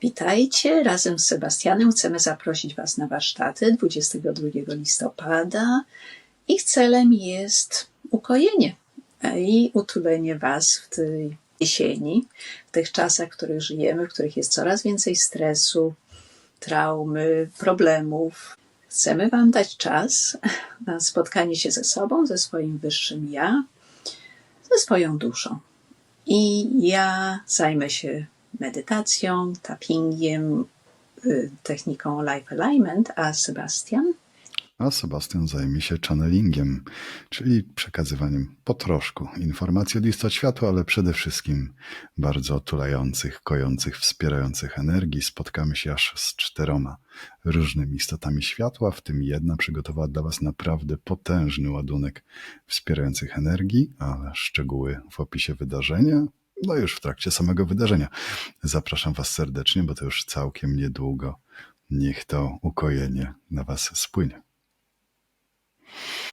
Witajcie, razem z Sebastianem chcemy zaprosić Was na warsztaty 22 listopada. Ich celem jest ukojenie i utulenie Was w tej jesieni, w tych czasach, w których żyjemy, w których jest coraz więcej stresu, traumy, problemów. Chcemy Wam dać czas na spotkanie się ze sobą, ze swoim wyższym ja, ze swoją duszą. I ja zajmę się medytacją, tappingiem, y, techniką Life Alignment, a Sebastian A Sebastian zajmie się channelingiem, czyli przekazywaniem po troszku informacji od istot światła, ale przede wszystkim bardzo otulających, kojących, wspierających energii. Spotkamy się aż z czteroma różnymi istotami światła, w tym jedna przygotowała dla Was naprawdę potężny ładunek wspierających energii, ale szczegóły w opisie wydarzenia, no już w trakcie samego wydarzenia. Zapraszam Was serdecznie, bo to już całkiem niedługo. Niech to ukojenie na Was spłynie.